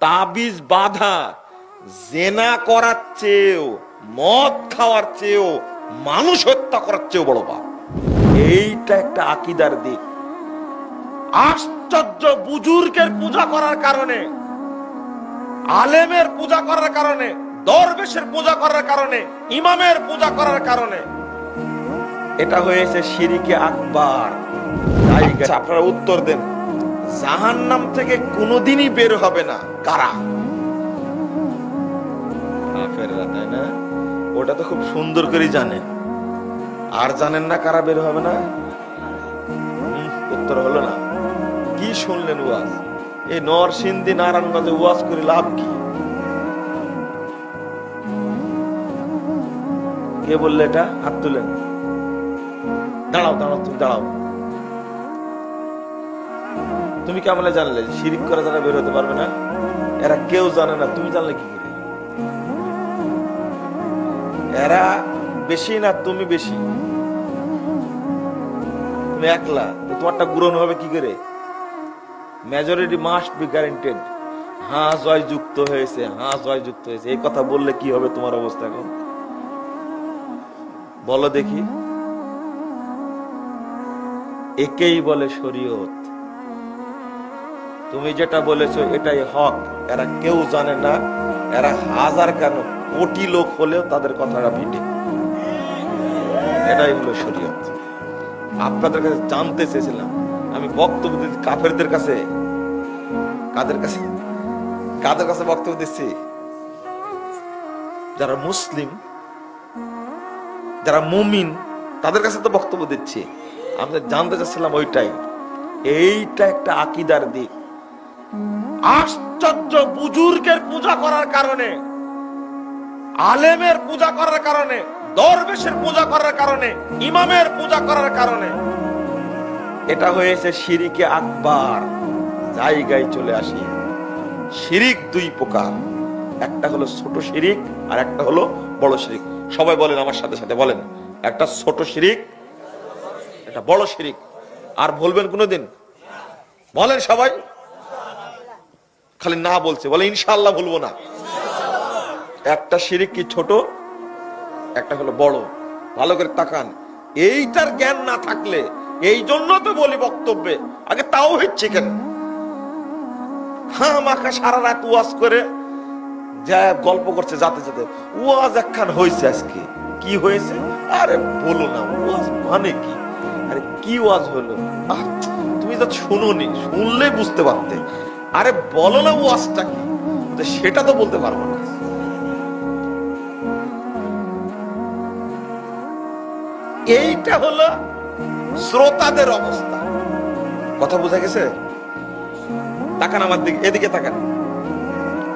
তাবিজ বাধা, জেনা করার চেয়েও, মদ খাওয়ার চেয়েও, মানুষ হত্যা করার চেয়েও বড় পাপ। এইটা একটা আকিদার দিক। আশ্চর্য বুজুর্গের পূজা করার কারণে, আলেমের পূজা করার কারণে, দরবেশের পূজা করার কারণে, ইমামের পূজা করার কারণে। এটা হয়েছে সিরিকে আকবার। আপনারা উত্তর দেন। জাহান্নাম থেকে কোনোদিনই বের হবে না। কারা? কাফেররা, না? ওটা তো খুব সুন্দর করে জানেন আর জানেন না কারা বের হবে না? উত্তর হলো না। কি শুনলেন ওয়াজ? এই নরসিংদী নারায়ণগঞ্জে ওয়াজ করে লাভ কি? কে বললে এটা? হাত তুলেন। দাঁড়াও দাঁড়াও তুমি দাঁড়াও। তুমি কেমন জানলে? শিরিক করে যারা বের হতে পারবে না, এরা কেউ জানে না। তুমি জানলে কি করে? এরা বেশি না তুমি বেশি। তুমি একলা তোমারটা গ্রহণ হবে কি করে? মেজরিটি মাস্ট বি গ্যারেন্টেড হ্যাঁ জয় যুক্ত হয়েছে হ্যাঁ জয় যুক্ত হয়েছে। এই কথা বললে কি হবে তোমার অবস্থা এখন? বলো দেখি। একেই বলে শরীয়ত। তুমি যেটা বলেছ, এটাই হক। এরা কেউ জানে না, এরা হাজার কেন কোটি লোক হলেও তাদের কথাটা ভিটে এটাই হলো শরীয়ত। আপনাদের কাছে জানতে চেয়েছিলাম, আমি বক্তব্য দিচ্ছি কাফেরদের কাছে। কাদের কাছে? কাদের কাছে বক্তব্য দিচ্ছি? যারা মুসলিম, যারা মুমিন, তাদের কাছে তো বক্তব্য দিচ্ছি। আমি জানতে চাচ্ছিলাম ওইটাই। এইটা একটা আকিদার দিক। আশ্চর্য বুজুর্গের পূজা করার কারণে, আলেমের পূজা করার কারণে, দরবেশের পূজা করার কারণে, ইমামের পূজা করার কারণে। এটা হয়েছে শিরিকে আকবার জায়গায় চলে আসি। শিরিক দুই প্রকার। একটা হলো ছোট শিরিক আর একটা হলো বড় শিরিক। সবাই বলেন আমার সাথে সাথে, বলেন। একটা ছোট শিরিক, একটা বড় শিরিক। আর বলবেন কোনোদিন? বলেন সবাই। খালি না বলছে, বলে ইনশাল্লাহ বলব না। একটা শিরিক কি ছোট, একটা হলো বড়। ভালো করে তাকান। এইটার জ্ঞান না থাকলে, এই জন্য তো বলি বক্তব্যে, আগে তাও হচ্ছে কেন হ্যাঁ মাখা সারা রাত ওয়াজ করে, যা গল্প করছে যাতে যাতে। ওয়াজ একখান হয়েছে আজকে। কি হয়েছে আরে বলো না, ওয়াজ মানে কি? আরে কি ওয়াজ হলো? তুমি তো শুনোনি, শুনলে বুঝতে পারতে। আরে বলো না ওয়াজটা কি? সেটা তো বলতে পারব না। এইটা হলো শ্রোতাদের অবস্থা। কথা বোঝা গেছে? তাকান আমার দিকে, এদিকে তাকান।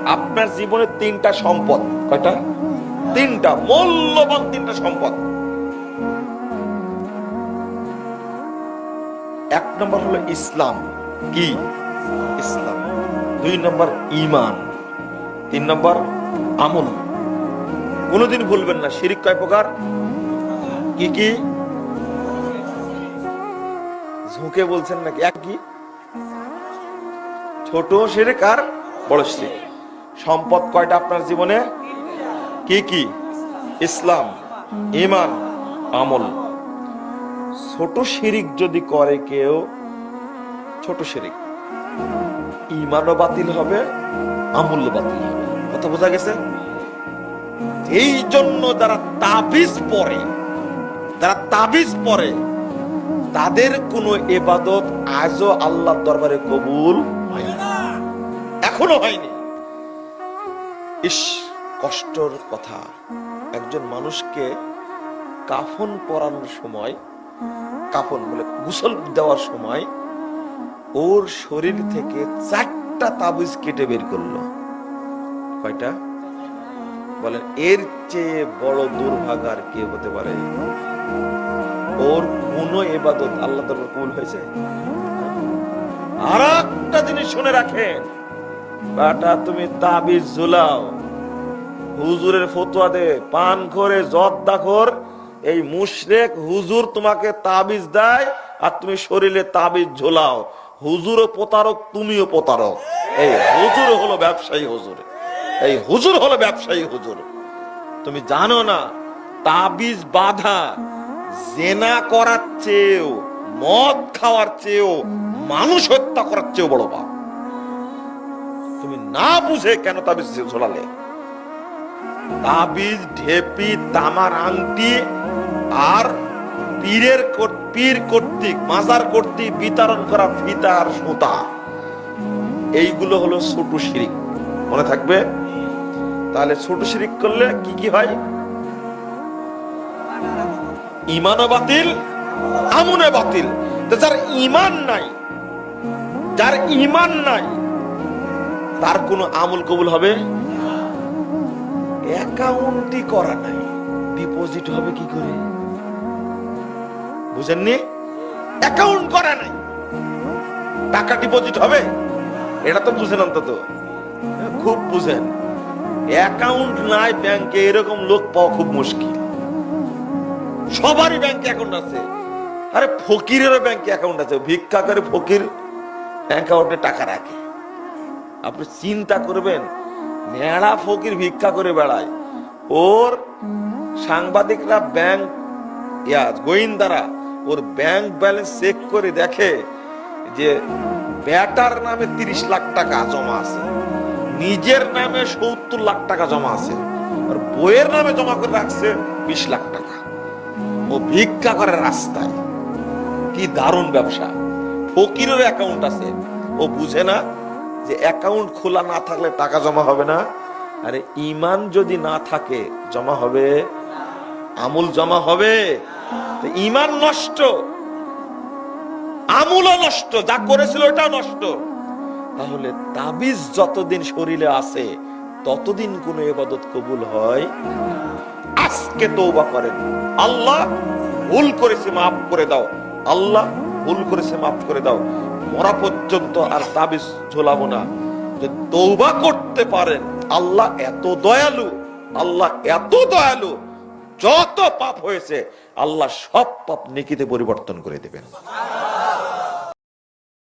আপনার জীবনে তিনটা সম্পদ। কয়টা? তিনটা, মূল্যবান তিনটা সম্পদ। এক নম্বর হলো ইসলাম। কি? ইসলাম। দুই নম্বর ইমান তিন নম্বর আমল। কোনোদিন ভুলবেন না, শিরিক কয় প্রকার? কি কি? ঝুঁকে বলছেন নাকি? এক কি? ছোট শিরিক আর বড় শিরিক। সম্পদ কয়টা আপনার জীবনে? কি কি? ইসলাম ইমান আমল। ছোট শিরিক যদি করে কেউ, ছোট শিরিক। ইমানও বাতিল হবে আমূল্য বাতিল হবে। কথা বোঝা গেছে? এই জন্য যারা তাবিজ পরে যারা তাবিজ পরে তাদের কোনো এবাদত আজও আল্লাহ দরবারে কবুল হয় এখনও হয়নি। ইস, কষ্টর কথা। একজন মানুষকে কাফন পরানোর সময়, কাফন বলে গোসল দেওয়ার সময় ওর শরীর থেকে চারটা তাবিজ কেটে বের করল। কয়টা? বলেন এর চেয়ে বড় দুর্ভাগার কে হতে পারে ওর কোন এবাদত আল্লাহ তাআলা কবুল হয়েছে? আর একটা জিনিস শুনে রাখেন। বাটা, তুমি তাবিজ ঝুলাও। হুজুরের ফতোয়া দে, পান করে জর্দাখোর এই মুশরেক হুজুর তোমাকে তাবিজ দেয় আর তুমি শরীরে তাবিজ ঝোলাও। হুজুরও প্রতারক, তুমিও প্রতারক। এই হুজুর হলো ব্যবসায়ী হুজুর। এই হুজুর হলো ব্যবসায়ী হুজুর। তুমি জানো না, তাবিজ বাধা, জেনা করার চেয়েও, মদ খাওয়ার চেয়েও, মানুষ হত্যা করার চেয়েও বড় পাপ। তুমি না বুঝে কেন তাবিজ ঝোলালে? তাবিজ, ঢেপি, তামার আংটি আর পীরের পীর কর্তৃক, মাজার কর্তৃক বিতরণ করা ফিতা আর সুতা। এইগুলো হলো ছোট শিরিক। মনে থাকবে? তাহলে ছোট শিরিক করলে কি কি হয়? ইমানও বাতিল আমনে বাতিল। যার ইমান নাই, যার ইমান নাই, তার কোনো আমল কবুল হবে? অ্যাকাউন্টই করা নাই। ডিপোজিট হবে কি করে? বুঝেননি? অ্যাকাউন্ট করা নাই। টাকা ডিপোজিট হবে? এটা তো বুঝেন অন্তত। খুব বুঝেন। অ্যাকাউন্ট নাই ব্যাংকে, এরকম লোক পাওয়া খুব মুশকিল। সবারই ব্যাংকে অ্যাকাউন্ট আছে। আরে ফকিরেরও ব্যাংকে অ্যাকাউন্ট আছে। ভিক্ষা করে ফকির অ্যাকাউন্টে টাকা রাখে। আপনি চিন্তা করবেন মেড়া ফকির ভিক্ষা করে বেড়ায়। ওর সাংবাদিকরা ব্যাংক গোয়েন্দারা ওর ব্যাংক ব্যালেন্স চেক করে দেখে যে ব্যাটার নামে তিরিশ লাখ টাকা জমা আছে, নিজের নামে সত্তর লাখ টাকা জমা আছে, আর বইয়ের নামে জমা করে রাখছে বিশ লাখ টাকা। ও ভিক্ষা করে রাস্তায়। কি দারুণ ব্যবসা। ফকিরের অ্যাকাউন্ট আছে। ও বুঝে না যে অ্যাকাউন্ট খোলা না থাকলে টাকা জমা হবে না। আরে ইমান যদি না থাকে, জমা হবে, আমুল জমা হবে। ইমান নষ্ট, আমুলও নষ্ট, যা করেছিল ওটা নষ্ট। তাহলে তাবিজ যতদিন শরীরে আছে, ততদিন কোন এবাদত কবুল হয়? আজকে তৌবা করেন। আল্লাহ ভুল করেছে, মাফ করে দাও। আল্লাহ ভুল করেছে, মাফ করে দাও। মরা পর্যন্ত আর তাবিজ ঝোলাবো না। যে তৌবা করতে পারেন, আল্লাহ এত দয়ালু, আল্লাহ এত দয়ালু, যত পাপ হয়েছে আল্লাহ সব পাপ নেকিতে পরিবর্তন করে দেবেন।